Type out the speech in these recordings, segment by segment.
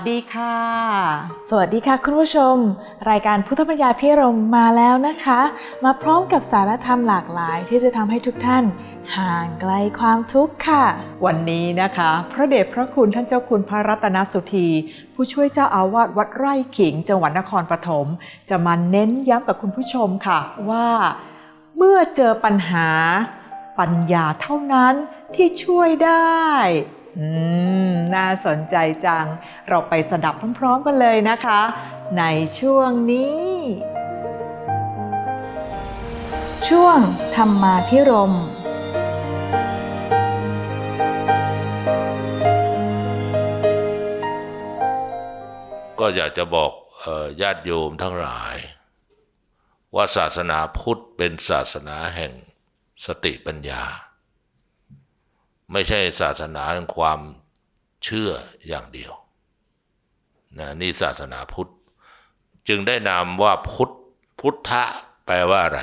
วัสดีค่ะ สวัสดีค่ะคุณผู้ชม รายการพุทธปัญญาพิรมมาแล้วนะคะ มาพร้อมกับสารธรรมหลากหลาย ที่จะทำให้ทุกท่านห่างไกลความทุกข์ค่ะ วันนี้นะคะ พระเดชพระคุณท่านเจ้าคุณพระรัตนสุธี ผู้ช่วยเจ้าอาวาสวัดไร่ขิง จังหวัดนครปฐมจะมาเน้นย้ำกับคุณผู้ชมค่ะว่า เมื่อเจอปัญหา ปัญญาเท่านั้นที่ช่วยได้ อืม น่าสนใจจัง เราไปสดับพร้อมๆกันเลยนะคะ ในช่วงนี้ ช่วงธรรมาพิรมก็อยากจะบอกญาติโยมทั้งหลาย ว่าศาสนาพุทธเป็นศาสนาแห่งสติปัญญา ไม่ใช่ศาสนาแห่งความเชื่ออย่างเดียวนะนี่ศาสนาพุทธ จึงได้นามว่าพุทธพุทธะแปลว่าอะไร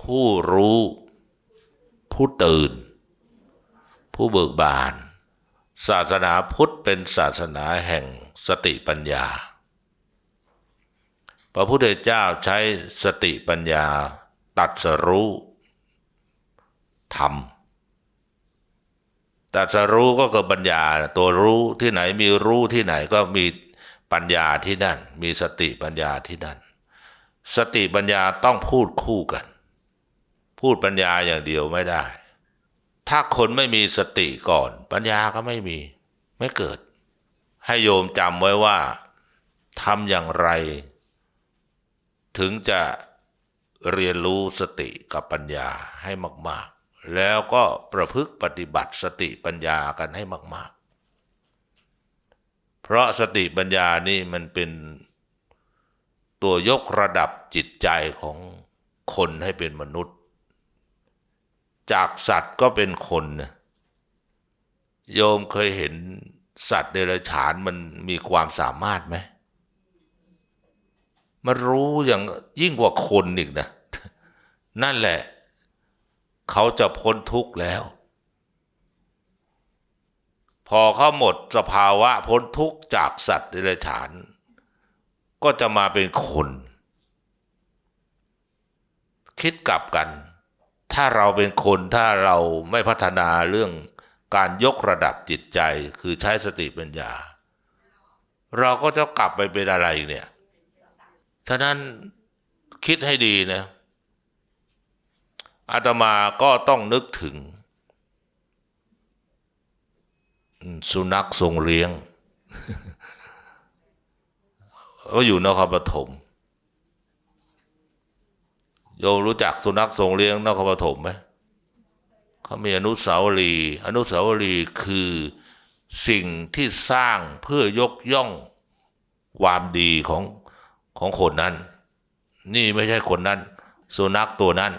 ผู้รู้ ผู้ตื่น ผู้เบิกบาน ศาสนาพุทธเป็นศาสนาแห่งสติปัญญา พระพุทธเจ้าใช้สติปัญญาตัดสรู้ธรรม ตัสรู้ก็คือปัญญา ตัวรู้ที่ไหนมีรู้ที่ไหนก็มีปัญญาที่นั่น มีสติปัญญาที่นั่น สติปัญญาต้องพูดคู่กัน พูดปัญญาอย่างเดียวไม่ได้ ถ้าคนไม่มีสติก่อน ปัญญาก็ไม่มี ไม่เกิด ให้โยมจำไว้ว่าทำอย่างไร ถึงจะเรียนรู้สติกับปัญญาให้มาก แล้วก็ประพฤติปฏิบัติสติปัญญากันให้มาก ๆ เพราะสติปัญญานี่มันเป็นตัวยกระดับจิตใจของคนให้เป็นมนุษย์ จากสัตว์ก็เป็นคนนะโยมเคยเห็นสัตว์เดรัจฉานมันมีความสามารถไหมมันรู้อย่างยิ่งกว่าคนอีกนะ นั่นแหละ เขาจะพ้นทุกข์แล้ว พอเขาหมดสภาวะพ้นทุกข์จากสัตว์เดรัจฉาน ก็จะมาเป็นคน คิดกลับกัน ถ้าเราเป็นคนถ้าเราไม่พัฒนาเรื่องการยกระดับจิตใจคือใช้สติปัญญา เราก็จะกลับไปเป็นอะไรเนี่ย ฉะนั้นคิดให้ดีนะ อาตมาก็ต้องนึกถึง สุนัขทรงเลี้ยง ก็อยู่นครปฐมโยมรู้จักสุนัขทรงเลี้ยงนครปฐมไหมเขามีอนุสาวรีย์อนุสาวรีย์คือสิ่งที่สร้างเพื่อยกย่องความดีของของคนนั้น นี่ไม่ใช่คนนั้น สุนัขตัวนั้น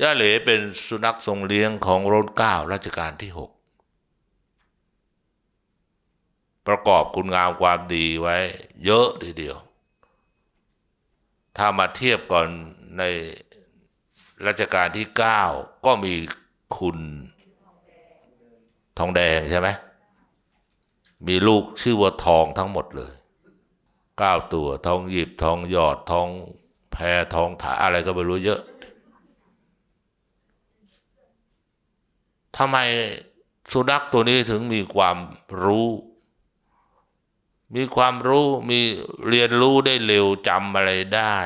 ย่าเหลเป็นสุนัขทรงเลี้ยงของรัชเก้ารัชกาลที่หกประกอบคุณงามความดีไว้ เยอะทีเดียว ถ้ามาเทียบก่อนในรัชกาลที่เก้าก็มีคุณทองแดงใช่ไหมมีลูกชื่อว่าทองทั้งหมดเลยเก้าตัวทองหยิบทองหยอดทองแพรทองถาอะไรก็ไม่รู้เยอะ ทำไมสุนัขตัวนี้ถึงมีความรู้ มีความรู้มีเรียนรู้ได้เร็วจำอะไรได้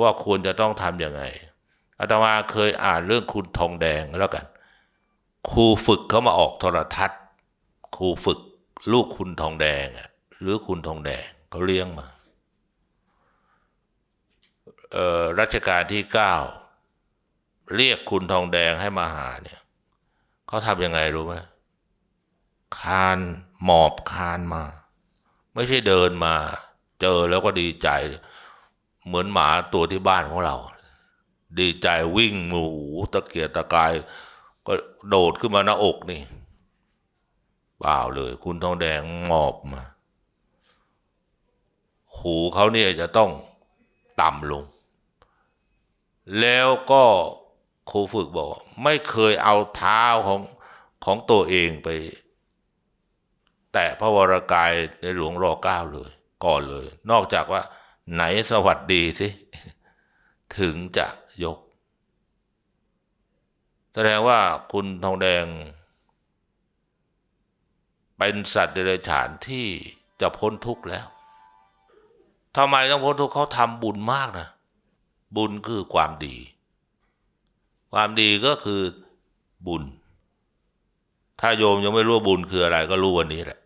ว่าควรจะต้องทำยังไงอาตมาเคยอ่านเรื่องคุณทองแดงแล้วกัน ครูฝึกเขามาออกโทรทัศน์ ครูฝึกลูกคุณทองแดงอะหรือคุณทองแดงเขาเลี้ยงมาเอ่อรัชกาลที่เก้าเรียกคุณทองแดงให้มาหาเนี่ย เขาทำยังไงรู้ไหมคานหมอบคานมา ไม่ใช่เดินมา เจอแล้วก็ดีใจ เหมือนหมาตัวที่บ้านของเรา ดีใจวิ่งหมูตะเกียกตะกาย ก็โดดขึ้นมาหน้าอกนี่เปล่าเลย คุณทองแดงหมอบมา หูเขาเนี่ยจะต้องต่ำลง แล้วก็ ครูฝึกบอกว่าไม่เคยเอาเท้าของของตัวเองไป แตะพระวรากายในหลวงรอเก้าเลย ก่อนเลย นอกจากว่า ไหนสวัสดีสิ ถึงจะยก แสดงว่าคุณทองแดง เป็นสัตว์เดรัจฉานที่จะพ้นทุกข์แล้วทำไมต้องพ้นทุกข์เขาทำบุญมากนะ บุญคือความดี ความดีก็คือบุญ ถ้าโยมยังไม่รู้ว่าบุญคืออะไรก็รู้วันนี้แหละ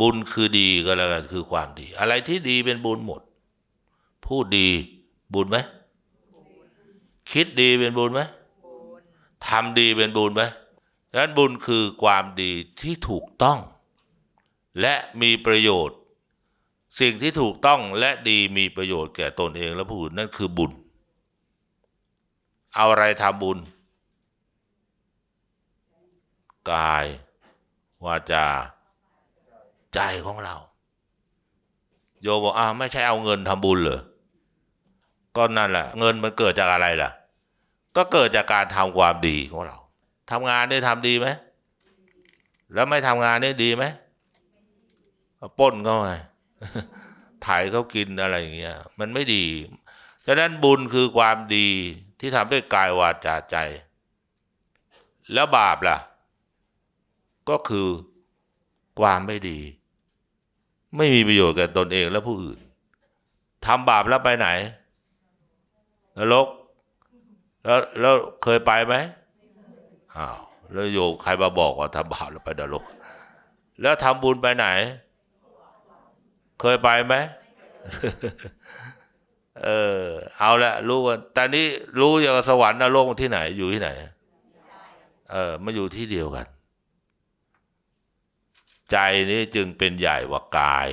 บุญคือดีก็แล้วกันคือความดี อะไรที่ดีเป็นบุญหมด พูดดีบุญไหม คิดดีเป็นบุญไหมทำดีเป็นบุญไหมดังนั้นบุญคือความดีที่ถูกต้อง และมีประโยชน์ สิ่งที่ถูกต้องและดีมีประโยชน์แก่ตนเองและผู้อื่นนั่นคือบุญ เอาอะไรทำบุญ กายวาจาใจของเรา โยบอกอ้าวไม่ใช่เอาเงินทำบุญเหรอก็นั่นแหละ เงินมันเกิดจากอะไรล่ะ ก็เกิดจากการทำความดีของเราทำงานได้ทำดีไหมแล้วไม่ทำงานได้ดีไหมป้นเขาไงถ่ายเขากินอะไรอย่างเงี้ยมันไม่ดี ฉะนั้นบุญคือความดี ที่ทำด้วยกายวาจาใจ แล้วบาปล่ะ ก็คือความไม่ดี ไม่มีประโยชน์แก่ตนเองและผู้อื่นทำบาปแล้วไปไหนนรกแล้วแล้วเคยไปไหมอ้าวแล้วโยมใครมาบอกว่าทำบาปแล้วไปนรก แล้วทำบุญไปไหน เคยไปไหม เออ เอาละรู้ว่าแต่นี้รู้อย่างกับสวรรค์นรกที่ไหน อยู่ที่ไหน เออมาอยู่ที่เดียวกัน ใจนี้จึงเป็นใหญ่กว่ากาย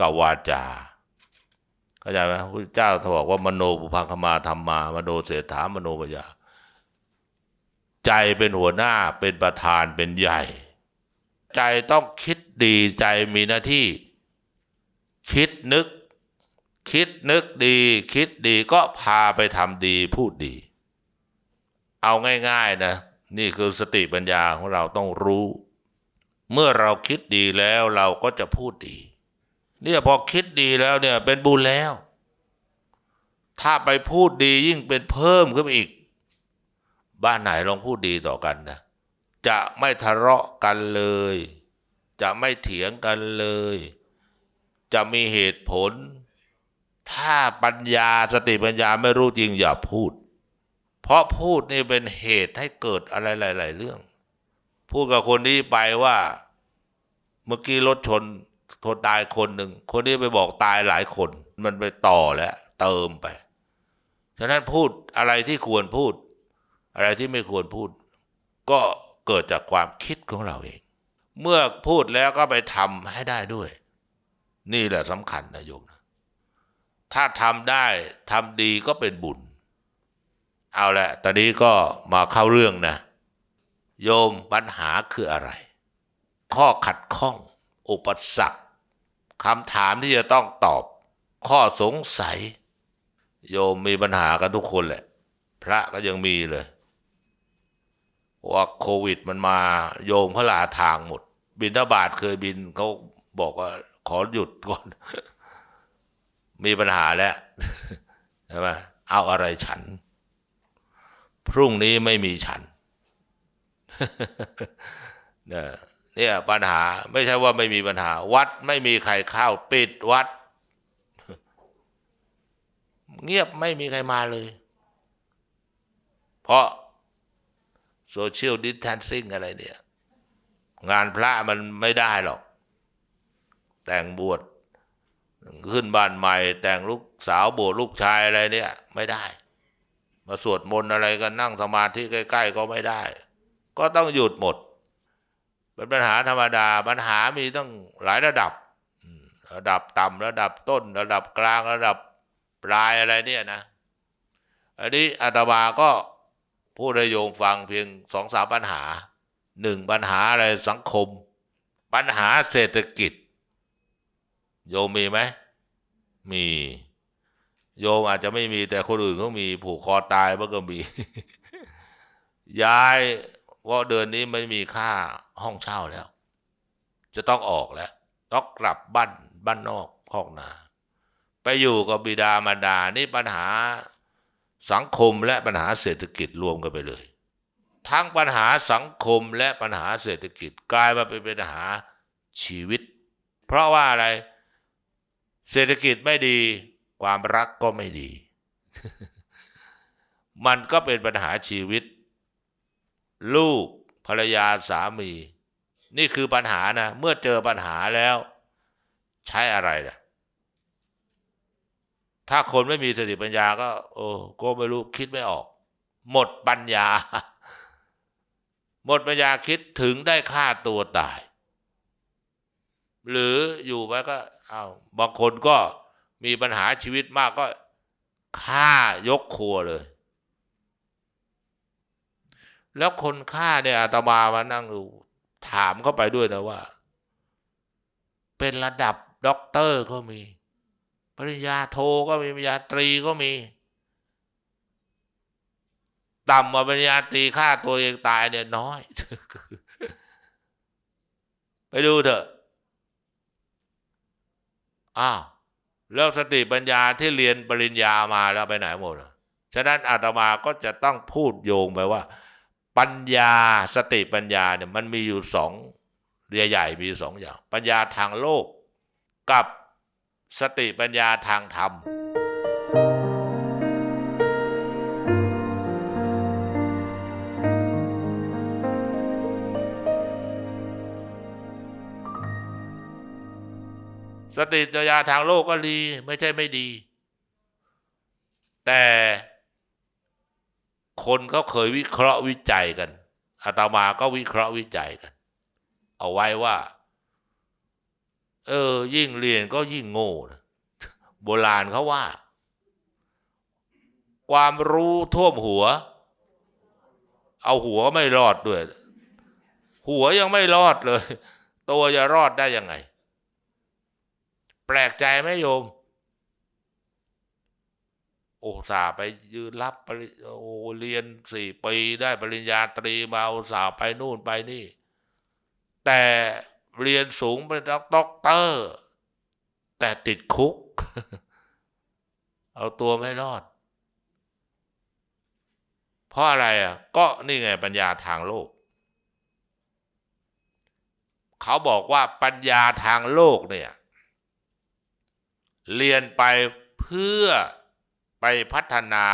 กับวาจาเข้าใจไหมพระเจ้าถบอกว่ามโนปุพังคมาธรรมามโนเศรษฐามโนปัญญาใจเป็นหัวหน้าเป็นประธานเป็นใหญ่ ใจต้องคิดดีใจมีหน้าที่ คิดนึก คิดนึกดี คิดดีก็พาไปทำดีพูดดี เอาง่ายๆนะ นี่คือสติปัญญาของเราต้องรู้ เมื่อเราคิดดีแล้วเราก็จะพูดดีเนี่ยพอคิดดีแล้วเนี่ยเป็นบุญแล้ว ถ้าไปพูดดียิ่งเป็นเพิ่มขึ้นอีก บ้านไหนลองพูดดีต่อกันนะจะไม่ทะเลาะกันเลย จะไม่เถียงกันเลย จะมีเหตุผล ถ้าปัญญาสติปัญญาไม่รู้จริงอย่าพูด เพราะพูดนี่เป็นเหตุให้เกิดอะไรหลาย ๆ เรื่อง พูดกับคนนี้ไปว่า เมื่อกี้รถชนคนตายคนหนึ่ง คนนี้ไปบอกตายหลายคน มันไปต่อแล้วเติมไป ฉะนั้นพูดอะไรที่ควรพูด อะไรที่ไม่ควรพูด ก็เกิดจากความคิดของเราเอง เมื่อพูดแล้วก็ไปทำให้ได้ด้วย นี่แหละสำคัญนะโยมนะ ถ้าทำได้ทำดีก็เป็นบุญ เอาละตอนนี้ก็มาเข้าเรื่องนะ โยมปัญหาคืออะไร ข้อขัดข้อง อุปสรรคคำถามที่จะต้องตอบ ข้อสงสัย โยมมีปัญหากันทุกคนแหละ พระก็ยังมีเลยว่าโควิดมันมาโยมเขาลาทางหมด บินทบาทเคยบินเขาบอกว่าขอหยุดก่อน มีปัญหาแล้วใช่ไหมเอาอะไรฉัน พรุ่งนี้ไม่มีฉันเนี่ยเนี่ยปัญหาไม่ใช่ว่าไม่มีปัญหา วัดไม่มีใครเข้าปิดวัด เงียบไม่มีใครมาเลย เพราะโซเชียลดิสแทนซิ่งอะไรเนี่ย งานพระมันไม่ได้หรอก แต่งบวช ขึ้นบ้านใหม่ แต่งลูกสาวบวชลูกชายอะไรเนี่ย ไม่ได้ มาสวดมนต์อะไรกันนั่งสมาธิใกล้ ๆ ก็ไม่ได้ ก็ต้องหยุดหมด เป็นปัญหาธรรมดาปัญหามีตั้งหลายระดับ ระดับต่ำระดับต้น ระดับกลางระดับปลายอะไรเนี่ยนะ อันนี้อาตมาก็พูดให้โยมฟังเพียงสองสามปัญหาหนึ่งปัญหาอะไรสังคม ปัญหาเศรษฐกิจ โยมมีไหม มี โยมอาจจะไม่มีแต่คนอื่นเขามีผูกคอตายมันก็มี ย้ายว่าเดือนนี้ไม่มีค่าห้องเช่าแล้ว จะต้องออกแล้วต้องกลับบ้านบ้านนอกคอกนา ไปอยู่กับบิดามารดา นี่ปัญหาสังคมและปัญหาเศรษฐกิจรวมกันไปเลย ทั้งปัญหาสังคมและปัญหาเศรษฐกิจกลายมาเป็นปัญหาชีวิต เพราะว่าอะไร เศรษฐกิจไม่ดี ความรักก็ไม่ดี มันก็เป็นปัญหาชีวิต ลูกภรรยาสามี นี่คือปัญหานะ เมื่อเจอปัญหาแล้ว ใช้อะไรล่ะถ้าคนไม่มีสติปัญญาก็โอ้ก็ไม่รู้คิดไม่ออก หมดปัญญา หมดปัญญาคิดถึงได้ฆ่าตัวตาย หรืออยู่ไปก็เอาวบางคนก็มีปัญหาชีวิตมากก็ฆ่ายกครัวเลย แล้วคนฆ่าเนี่ยอาตมามานั่งดูถามเข้าไปด้วยนะว่า เป็นระดับด็อกเตอร์ก็มี ปริญญาโทก็มีปริญญาตรีก็มี ต่ำกว่าปริญญาตรีฆ่าตัวเองตายเนี่ยน้อย ไปดูเถอะ อ้าวแล้วสติปัญญาที่เรียนปริญญามาแล้วไปไหนหมดอะฉะนั้นอาตมาก็จะต้องพูดโยงไปว่า ปัญญาสติปัญญาเนี่ยมันมีอยู่สองเรียใหญ่มีสองอย่าง ปัญญาทางโลกกับสติปัญญาทางธรรม สติปัญญาทางโลกก็ดี ไม่ใช่ไม่ดี แต่คนเขาเคยวิเคราะห์วิจัยกันอาตมาก็วิเคราะห์วิจัยกัน เอาไว้ว่า เออ ยิ่งเรียนก็ยิ่งโง่นะโบราณเขาว่า ความรู้ท่วมหัว เอาหัวไม่รอดด้วย หัวยังไม่รอดเลย ตัวจะรอดได้ยังไง แปลกใจไหมโยม โอ้สาไปยืนรับปริโอ้เรียนสี่ปีได้ปริญญาตรีมาอุตสาห์ไปนู่นไปนี่ แต่เรียนสูงเป็นด็อกเตอร์ แต่ติดคุก เอาตัวไม่รอด เพราะอะไรอะ ก็นี่ไงปัญญาทางโลกเขาบอกว่าปัญญาทางโลกเนี่ย เรียนไปเพื่อไปพัฒนา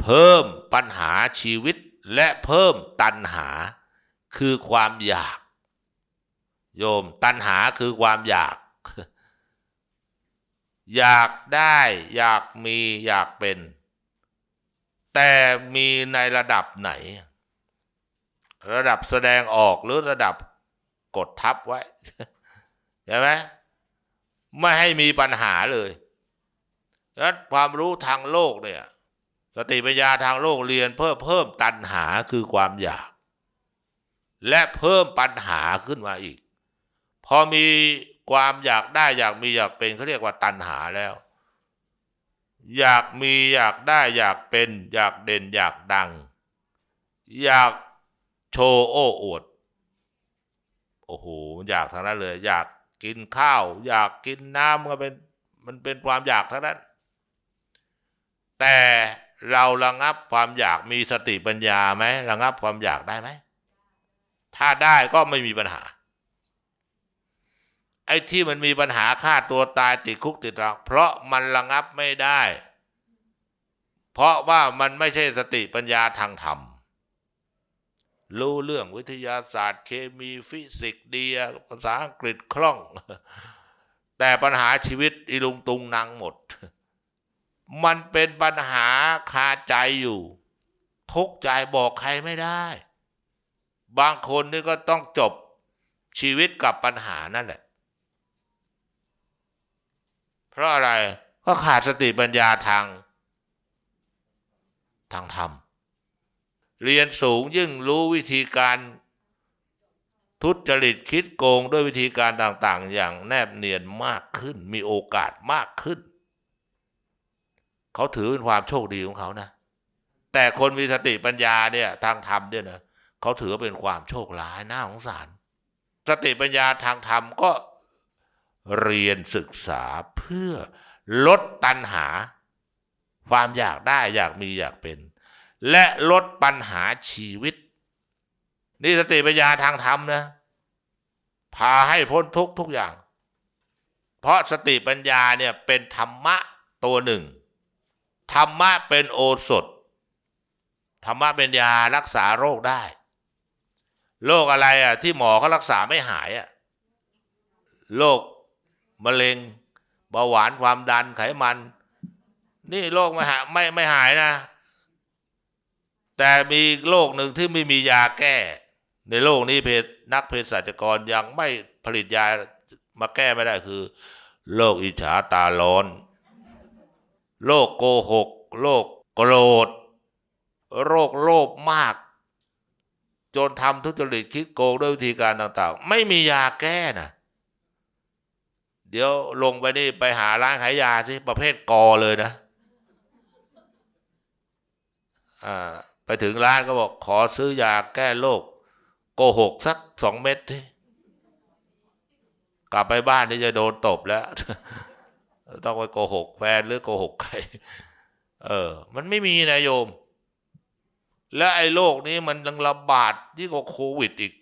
เพิ่มปัญหาชีวิตและเพิ่มตัณหา คือความอยาก โยมตัณหาคือความอยาก อยากได้อยากมีอยากเป็น แต่มีในระดับไหน ระดับแสดงออกหรือระดับกดทับไว้ใช่ไหม ไม่ให้มีปัญหาเลยแล้วความรู้ทางโลกเนี่ยสติปัญญาทางโลกเรียนเพิ่มเพิ่มตัณหาคือความอยาก และเพิ่มปัญหาขึ้นมาอีก พอมีความอยากได้อยากมีอยากเป็นเขาเรียกว่าตัณหาแล้ว อยากมีอยากได้อยากเป็น อยากเด่นอยากดัง อยากโชว์โอ้อวดโอ้โหอยากทั้งนั้นเลย อยาก กินข้าว อยากกินน้ำก็เป็นมันเป็นความอยากทั้งนั้น แต่เราระงับความอยากมีสติปัญญาไหมระงับความอยากได้ไหมถ้าได้ก็ไม่มีปัญหา ไอ้ที่มันมีปัญหาฆ่าตัวตายติดคุกติดตราเพราะมันระงับไม่ได้ เพราะว่ามันไม่ใช่สติปัญญาทางธรรม รู้เรื่องวิทยาศาสตร์ เคมีฟิสิกส์ดีภาษาอังกฤษคล่อง แต่ปัญหาชีวิตอีลุงตุงนางหมด มันเป็นปัญหาคาใจอยู่ ทุกใจบอกใครไม่ได้ บางคนนี่ก็ต้องจบชีวิตกับปัญหานั่นแหละ เพราะอะไรก็ขาดสติปัญญาทาง ทางธรรม เรียนสูงยิ่งรู้วิธีการทุจริตคิดโกงด้วยวิธีการต่างๆ อย่างแนบเนียนมากขึ้น มีโอกาสมากขึ้น เขาถือเป็นความโชคดีของเขานะ แต่คนมีสติปัญญาเนี่ยทางธรรมเนี่ยนะเขาถือว่าเป็นความโชคร้ายน่าสงสาร สติปัญญาทางธรรมก็เรียนศึกษาเพื่อลดตัณหา ความอยากได้อยากมีอยากเป็น และลดปัญหาชีวิต นี่สติปัญญาทางธรรมนะ พาให้พ้นทุกทุกอย่าง เพราะสติปัญญาเนี่ยเป็นธรรมะตัวหนึ่ง ธรรมะเป็นโอสถ ธรรมะเป็นยารักษาโรคได้ โรคอะไรอะที่หมอเขารักษาไม่หายอะ โรคมะเร็งเบาหวานความดันไขมัน นี่โรคไม่หายไม่ไม่หายนะ แต่มีโรคหนึ่งที่ไม่มียาแก้ ในโลกนี้เพศนักเภสัชกรยังไม่ผลิตยามาแก้ไม่ได้คือโรคอิจฉาตาร้อนโรคโกหกโรคโกรธ โรคโลภมาก จนทำทุจริตคิดโกงด้วยวิธีการต่างๆ ไม่มียาแก้นะเดี๋ยวลงไปนี่ไปหาร้านขายยาที่ประเภทกอเลยนะ อ่า ไปถึงร้านก็บอกขอซื้อยาแก้โรคโกหกสักสองเม็ดที่กลับไปบ้านนี่จะโดนตบแล้ว ต้องไปโกหกแฟนหรือโกหกใคร เออ มันไม่มีนะโยม และไอ้โรคนี้มันยังระบาดยิ่งกว่าโควิดอีก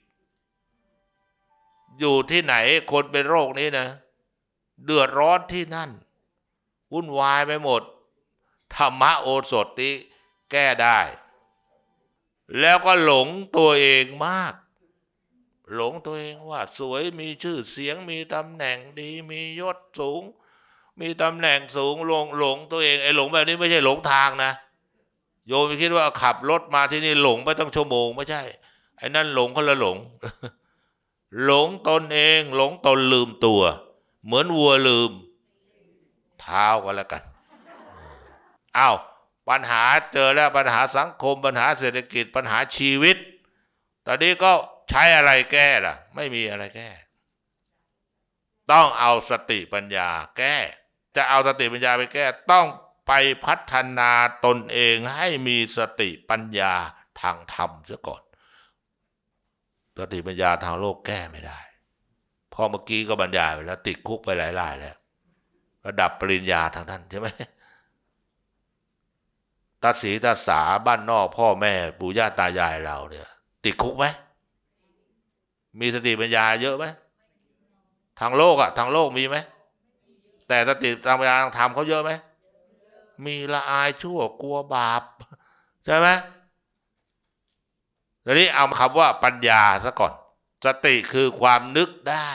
อยู่ที่ไหนคนเป็นโรคนี้นะ เดือดร้อนที่นั่น วุ่นวายไปหมด ธรรมะโอสถนี้แก้ได้ แล้วก็หลงตัวเองมาก หลงตัวเองว่า สวยมีชื่อเสียงมีตำแหน่งดีมียศสูง มีตำแหน่งสูงหลงหลงตัวเองไอ้หลงแบบนี้ไม่ใช่หลงทางนะ โยมคิดว่าขับรถมาที่นี่หลงไม่ต้องชั่วโมงไม่ใช่ไอ้นั่นหลงคนละหลง หลงตนเอง หลงตนลืมตัว เหมือนวัวลืม เท้ากันแล้วกันอ้าว ปัญหาเจอแล้วปัญหาสังคม ปัญหาเศรษฐกิจปัญหาชีวิต ตอนนี้ก็ใช้อะไรแก้ล่ะ ไม่มีอะไรแก้ ต้องเอาสติปัญญาแก้ จะเอาสติปัญญาไปแก้ ต้องไปพัฒนาตนเองให้มีสติปัญญาทางธรรมเสียก่อน สติปัญญาทางโลกแก้ไม่ได้พอเมื่อกี้ก็บรรยายไปแล้วติดคุกไปหลายรายแล้ว ระดับปริญญาทางท่านใช่ไหม ตาสีตาสาบ้านนอกพ่อแม่ ปู่ย่าตายายเราเนี่ย ติดคุกไหม มีสติปัญญาเยอะไหมทางโลกอะทางโลกมีไหม แต่สติทางปัญญาทางธรรมเขาเยอะไหม มีละอายชั่วกลัวบาป ใช่ไหมทีนี้เอาคำว่าปัญญาซะก่อน สติคือความนึกได้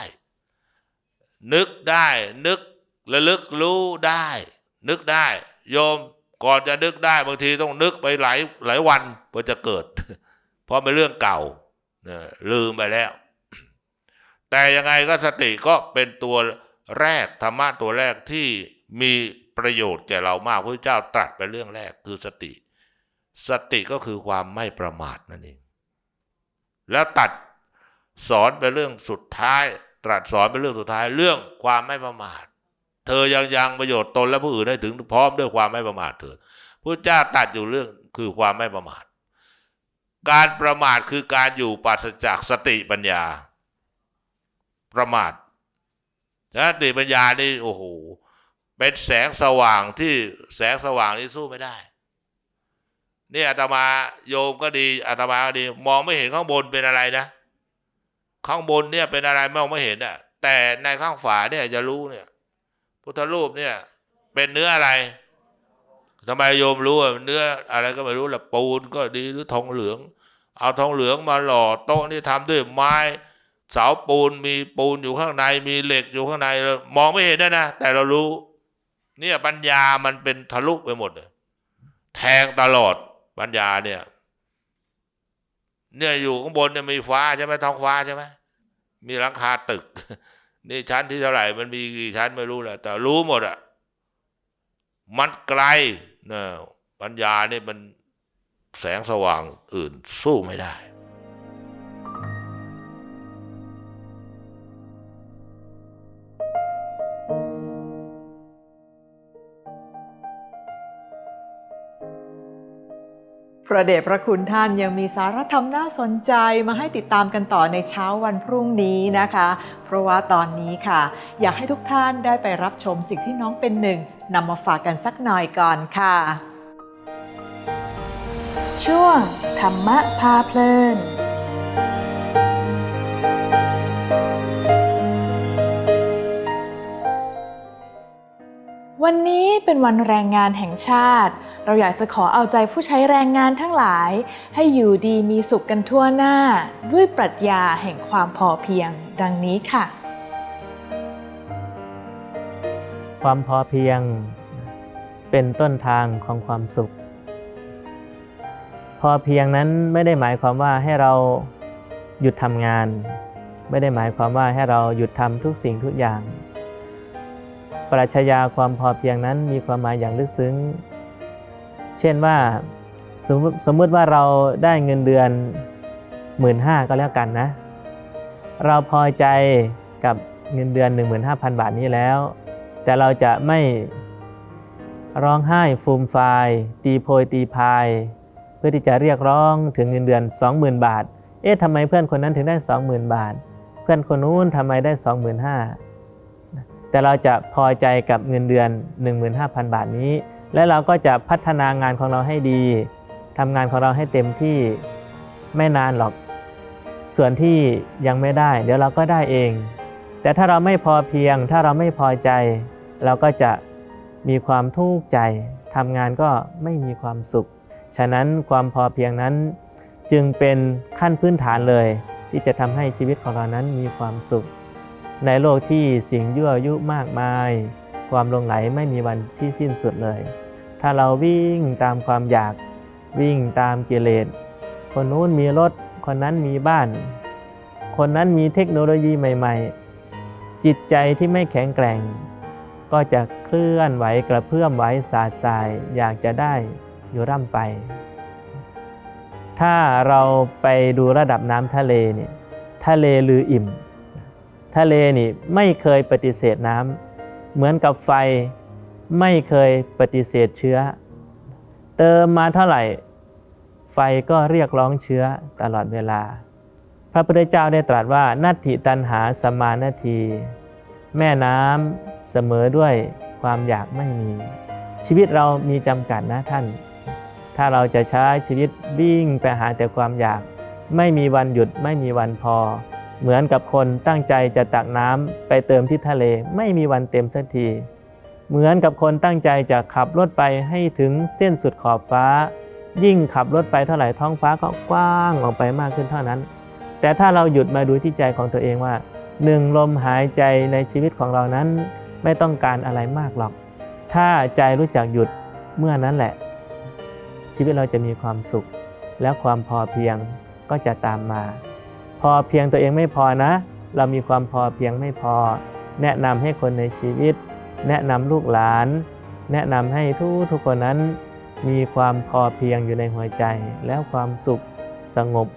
นึกได้ นึกระลึกรู้ได้ นึกได้ โยม ก่อนจะนึกได้บางทีต้องนึกไปหลายหลายวันเพื่อจะเกิด เพราะเป็นเรื่องเก่าลืมไปแล้ว แต่ยังไงก็สติก็เป็นตัวแรกธรรมะตัวแรกที่มีประโยชน์แก่เรามากพระเจ้าตรัสไปเรื่องแรกคือสติ สติก็คือความไม่ประมาทนั่นเอง แล้วตัดสอนไปเรื่องสุดท้าย ตรัสสอนไปเรื่องสุดท้ายเรื่องความไม่ประมาท เธอยังยังประโยชน์ตนและผู้อื่นได้ถึงพร้อมด้วยความไม่ประมาทเถิดพระเจ้าตัดอยู่เรื่องคือความไม่ประมาท การประมาทคือการอยู่ปราศจากสติปัญญา ประมาทสติปัญญานี่โอ้โหเป็นแสงสว่างที่แสงสว่างที่สู้ไม่ได้นี่อาตมาโยมก็ดีอาตมาก็ดี มองไม่เห็นข้างบนเป็นอะไรนะ ข้างบนเนี่ยเป็นอะไรมองไม่เห็นอะแต่ในข้างฝาเนี่ยจะรู้เนี่ย พุทธรูปเนี่ย เป็นเนื้ออะไรทำไมโยมรู้อะเนื้ออะไรก็ไม่รู้แหละปูนก็ดีหรือทองเหลือง เอาทองเหลืองมาหล่อโต๊ะนี่ทำด้วยไม้เสาปูนมีปูนอยู่ข้างใน มีเหล็กอยู่ข้างในเรามองไม่เห็นนะนะแต่เรารู้ เนี่ยปัญญามันเป็นทะลุไปหมดเลยแทงตลอดปัญญาเนี่ย เนี่ยอยู่ข้างบนเนี่ยมีฟ้าใช่ไหมท้องฟ้าใช่ไหมมีหลังคาตึก นี่ชั้นที่เท่าไหร่มันมีกี่ชั้นไม่รู้แหละแต่รู้หมดอะมันไกลนะปัญญานี่มันแสงสว่างอื่นสู้ไม่ได้ พระเดชพระคุณท่านยังมีสารธรรมน่าสนใจมาให้ติดตามกันต่อในเช้าวันพรุ่งนี้นะคะ เพราะว่าตอนนี้ค่ะ อยากให้ทุกท่านได้ไปรับชมสิ่งที่น้องเป็นหนึ่งนำมาฝากกันสักหน่อยก่อนค่ะ ช่วงธรรมะพาเพลินวันนี้เป็นวันแรงงานแห่งชาติ เราอยากจะขอเอาใจผู้ใช้แรงงานทั้งหลาย ให้อยู่ดีมีสุขกันทั่วหน้า ด้วยปรัชญาแห่งความพอเพียง ดังนี้ค่ะ ความพอเพียง เป็นต้นทางของความสุข พอเพียงนั้นไม่ได้หมายความว่าให้เราหยุดทำงาน ไม่ได้หมายความว่าให้เราหยุดทำทุกสิ่งทุกอย่าง ปรัชญาความพอเพียงนั้นมีความหมายอย่างลึกซึ้ง เช่นว่าสมมติสมมติว่าเราได้เงินเดือนหมื่นห้าก็แล้วกันนะ เราพอใจกับเงินเดือน 15,000 บาทนี้แล้ว แต่เราจะไม่ร้องไห้ฟูมฟายตีโพยตีพาย เพื่อที่จะเรียกร้องถึงเงินเดือน 20,000 บาท เอ๊ะทำไมเพื่อนคนนั้นถึงได้ 20,000 บาท เพื่อนคนนู้นทำไมได้ 25,000แต่เราจะพอใจกับเงินเดือน 15,000 บาทนี้ และเราก็จะพัฒนางานของเราให้ดีทำงานของเราให้เต็มที่ไม่นานหรอก ส่วนที่ยังไม่ได้ เดี๋ยวเราก็ได้เอง แต่ถ้าเราไม่พอเพียง ถ้าเราไม่พอใจ เราก็จะมีความทุกข์ใจทำงานก็ไม่มีความสุข ฉะนั้นความพอเพียงนั้นจึงเป็นขั้นพื้นฐานเลย ที่จะทำให้ชีวิตของเรานั้นมีความสุข ในโลกที่สิ่งยั่วยุมากมาย ความลงไหลไม่มีวันที่สิ้นสุดเลย ถ้าเราวิ่งตามความอยากวิ่งตามกิเลส คนนู้นมีรถ คนนั้นมีบ้าน คนนั้นมีเทคโนโลยีใหม่ ๆ จิตใจที่ไม่แข็งแกร่ง ก็จะเคลื่อนไหวกระเพื่อมไหวสาดสาย อยากจะได้อยู่ร่ำไป ถ้าเราไปดูระดับน้ำทะเลนี่ทะเลลืออิ่ม ทะเลนี่ไม่เคยปฏิเสธน้ำเหมือนกับไฟ ไม่เคยปฏิเสธเชื้อ เติมมาเท่าไหร่ ไฟก็เรียกร้องเชื้อตลอดเวลา พระพุทธเจ้าได้ตรัสว่านัตถิตันหาสมานาที แม่น้ำเสมอด้วยความอยากไม่มี ชีวิตเรามีจำกัดนะท่าน ถ้าเราจะใช้ชีวิตวิ่งไปหาแต่ความอยาก ไม่มีวันหยุดไม่มีวันพอ เหมือนกับคนตั้งใจจะตักน้ำไปเติมที่ทะเล ไม่มีวันเต็มสักที เหมือนกับคนตั้งใจจะขับรถไปให้ถึงเส้นสุดขอบฟ้า ยิ่งขับรถไปเท่าไหร่ท้องฟ้าก็กว้างออกไปมากขึ้นเท่านั้น แต่ถ้าเราหยุดมาดูที่ใจของตัวเองว่าหนึ่งลมหายใจในชีวิตของเรานั้นไม่ต้องการอะไรมากหรอก ถ้าใจรู้จักหยุดเมื่อนั้นแหละ ชีวิตเราจะมีความสุข และความพอเพียงก็จะตามมา พอเพียงตัวเองไม่พอนะ เรามีความพอเพียงไม่พอ แนะนำให้คนในชีวิต แนะนำลูกหลาน แนะนำให้ทุกทุกคนนั้น มีความพอเพียงอยู่ในหัวใจ แล้วความสุขสงบ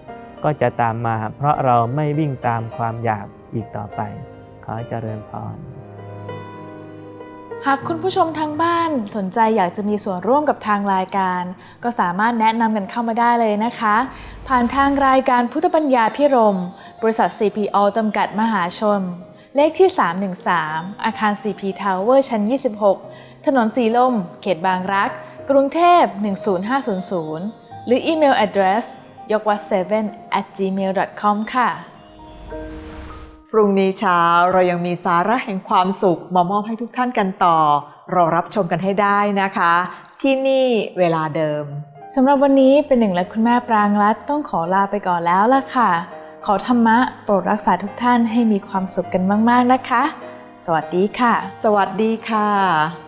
ก็จะตามมา เพราะเราไม่วิ่งตามความอยากอีกต่อไป ขอเจริญพรหากคุณผู้ชมทางบ้านสนใจอยากจะมีส่วนร่วมกับทางรายการ ก็สามารถแนะนำกันเข้ามาได้เลยนะคะ ผ่านทางรายการพุทธปัญญาพิรม บริษัท CPO จำกัดมหาชน เลขที่ 313 อาคาร CP Tower ชั้น 26 ถนนสีลม เขตบางรัก กรุงเทพ 10500 หรืออีเมล address ยกวัด7 at gmail.com ค่ะ พรุ่งนี้เช้าเรายังมีสาระแห่งความสุขมามอบให้ทุกท่านกันต่อ รอรับชมกันให้ได้นะคะ ที่นี่เวลาเดิมสำหรับวันนี้เป็นหนึ่งและคุณแม่ปรางรัตน์ต้องขอลาไปก่อนแล้วล่ะค่ะ ขอธรรมะโปรดรักษาทุกท่านให้มีความสุขกันมาก ๆ นะคะ สวัสดีค่ะ สวัสดีค่ะ